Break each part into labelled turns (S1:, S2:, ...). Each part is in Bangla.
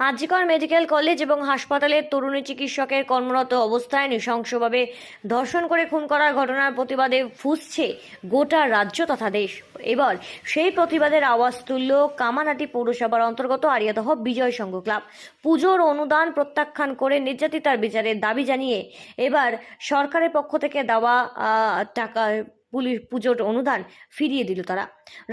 S1: আজিকর মেডিকেল কলেজ এবং হাসপাতালের তরুণী চিকিৎসকের কর্মরত অবস্থায় নৃশংসভাবে ধর্ষণ করে খুন করার ঘটনার প্রতিবাদে ফুসছে গোটা রাজ্য তথা দেশ। এবার সেই প্রতিবাদের আওয়াজ তুলল কামানাটি পৌরসভার অন্তর্গত আরিয়াদহ বিজয় সংঘ ক্লাব। পুজোর অনুদান প্রত্যাখ্যান করে নির্যাতিতার বিচারের দাবি জানিয়ে এবার সরকারের পক্ষ থেকে দেওয়া টাকা পুলিশ পুজোর অনুদান ফিরিয়ে দিল তারা।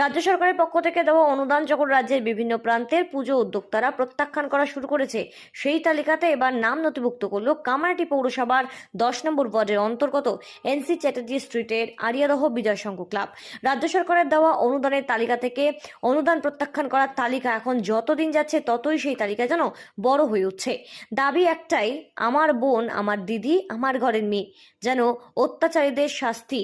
S1: রাজ্য সরকারের পক্ষ থেকে দেওয়া অনুদান যখন রাজ্যের বিভিন্ন প্রান্তের পুজো উদ্যোক্তারা প্রত্যাখ্যান করা শুরু করেছে, সেই তালিকাতে এবার নাম নথিভুক্ত করল কামারহাটি পৌরসভার দশ নম্বর ওয়ার্ডের অন্তর্গত এনসি চ্যাটার্জি স্ট্রিটের আরিয়াদহ বিজয় সংঘ ক্লাব। রাজ্য সরকারের দেওয়া অনুদানের তালিকা থেকে অনুদান প্রত্যাখ্যান করার তালিকা এখন যতদিন যাচ্ছে ততই সেই তালিকা যেন বড় হয়ে উঠছে। দাবি একটাই, আমার বোন, আমার দিদি, আমার ঘরের মেয়ে, যেন অত্যাচারীদের শাস্তি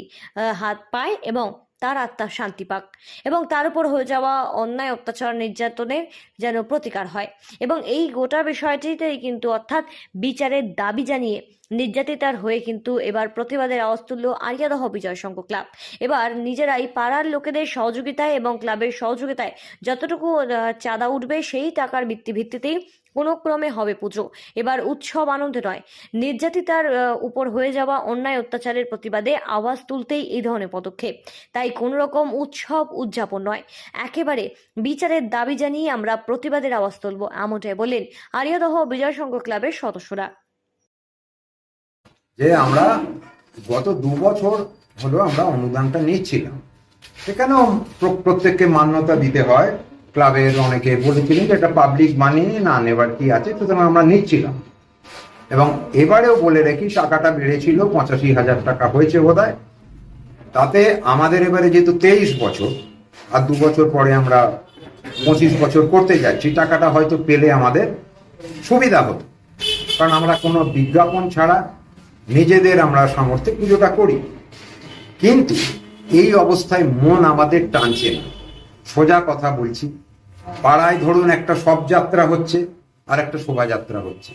S1: হাত পায় এবং তার আত্মার শান্তি পাক এবং তার উপর হয়ে যাওয়া অন্যায়, অত্যাচার, নির্যাতনের যেন প্রতিকার হয়। এবং এই গোটা বিষয়টিতেই কিন্তু অর্থাৎ বিচারের দাবি জানিয়ে নির্যাতিতার হয়ে কিন্তু এবার প্রতিবাদের আওয়াজ তুলল আরিয়াদহ বিজয় সংঘ ক্লাব। এবার নিজেরাই পাড়ার লোকেদের সহযোগিতায় এবং ক্লাবের সহযোগিতায় যতটুকু চাঁদা উঠবে সেই টাকার ভিত্তি ভিত্তিতেই কোনো ক্রমে হবে পুজো। এবার উৎসব আনন্দে নয়, নির্যাতিতার উপর হয়ে যাওয়া অন্যায় অত্যাচারের প্রতিবাদে আওয়াজ তুলতেই এই ধরনের পদক্ষেপ। তাই কোনো রকম উৎসব উদযাপন নয়, একেবারে বিচারের দাবি জানিয়ে আমরা প্রতিবাদের আওয়াজ তুলব, এমনটাই বললেন আরিয়াদহ বিজয় সংঘ ক্লাবের সদস্যরা।
S2: যে আমরা গত দু বছর হলো আমরা অনুদানটা নিচ্ছিলাম। সেখানেও প্রত্যেককে মান্যতা দিতে হয়। ক্লাবের অনেকে বলেছিলেন যে এটা পাবলিক মানি না নেবার কি আছে, সুতরাং আমরা নিচ্ছিলাম। এবং এবারেও বলে রেখি, টাকাটা বেড়েছিল, পঁচাশি হাজার টাকা হয়েছে বোধ তাতে আমাদের এবারে যেহেতু তেইশ বছর, আর দু বছর পরে আমরা পঁচিশ বছর করতে যাচ্ছি, টাকাটা হয়তো পেলে আমাদের সুবিধা হতো। কারণ আমরা কোনো বিজ্ঞাপন ছাড়া নিজেদের আমরা সামর্থ্যে পুজোটা করি। কিন্তু এই অবস্থায় মন আমাদের টানছে না। সোজা কথা বলছি, পাড়ায় ধরুন একটা সব যাত্রা হচ্ছে, আর একটা শোভাযাত্রা হচ্ছে।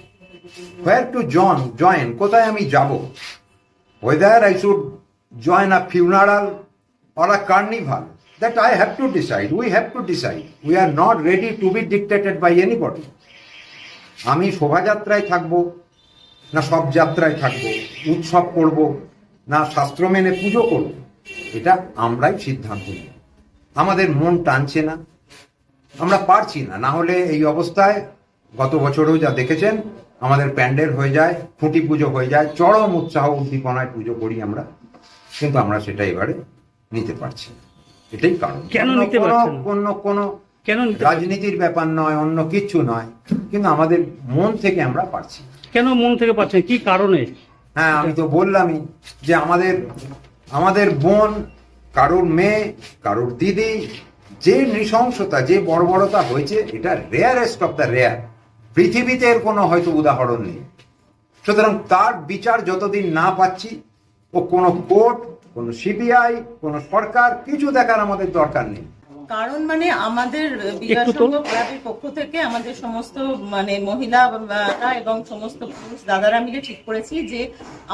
S2: হোয়ার টু জন জয়েন কোথায় আমি যাব? Whether I should join a funeral or a carnival that I have to decide we have to decide we are not ready to be dictated by anybody আমি শোভাযাত্রায় থাকব না সব যাত্রায় থাকব উৎসব করব না শাস্ত্র মেনে পুজো করব এটা আমরাই সিদ্ধান্ত নিই। আমাদের মন টানছে না আমরা পারছি না। না হলে এই অবস্থায় গত বছরেও যা দেখেছেন আমাদের প্যান্ডেল হয়ে যায় খুঁটি পুজো হয়ে যায় চরম উৎসাহ উদ্দীপনায় পুজো করি আমরা কিন্তু আমরা সেটা এবারে নিতে পারছি না। এটাই কারণ।
S3: কেন
S2: অন্য
S3: নিতে
S2: কোনো- অন্য কোনো
S3: কেন
S2: রাজনীতির ব্যাপার নয় অন্য কিছু নয় কিন্তু আমাদের মন থেকে আমরা পারছি।
S3: কেন মন থেকে পাচ্ছেন? কি কারণে?
S2: হ্যাঁ আমি তো বললামই যে আমাদের আমাদের বোন, কারোর মেয়ে, কারোর দিদি, যে নৃশংসতা, যে বর্বরতা হয়েছে, এটা রেয়ারেস্ট অফ দ্য রেয়ার পৃথিবীতে এর কোনো হয়তো উদাহরণ নেই। সুতরাং তার বিচার যতদিন না পাচ্ছি, ও কোনো কোর্ট, কোনো সিবিআই, কোনো সরকার, কিছু দেখার আমাদের দরকার নেই।
S4: কারণ মানে আমাদের ক্লাবের পক্ষ থেকে আমাদের সমস্ত মানে মহিলারা এবং সমস্ত পুরুষ দাদারা মিলে ঠিক করেছি যে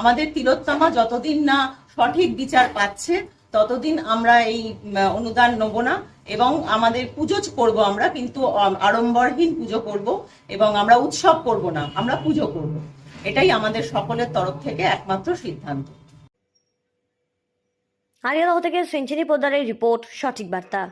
S4: আমাদের তিলোত্তমা যতদিন না সঠিক বিচার পাচ্ছে ততদিন আমরা এই অনুদান নেব না এবং আমাদের পুজো করব আমরা কিন্তু আড়ম্বরহীন পুজো করব এবং আমরা উৎসব করব না আমরা পুজো করব। এটাই আমাদের সকলের তরফ থেকে একমাত্র সিদ্ধান্ত।
S1: আরিয়াদহ থেকে সেঞ্চুরি পোদ্দারের রিপোর্ট সঠিক বার্তা।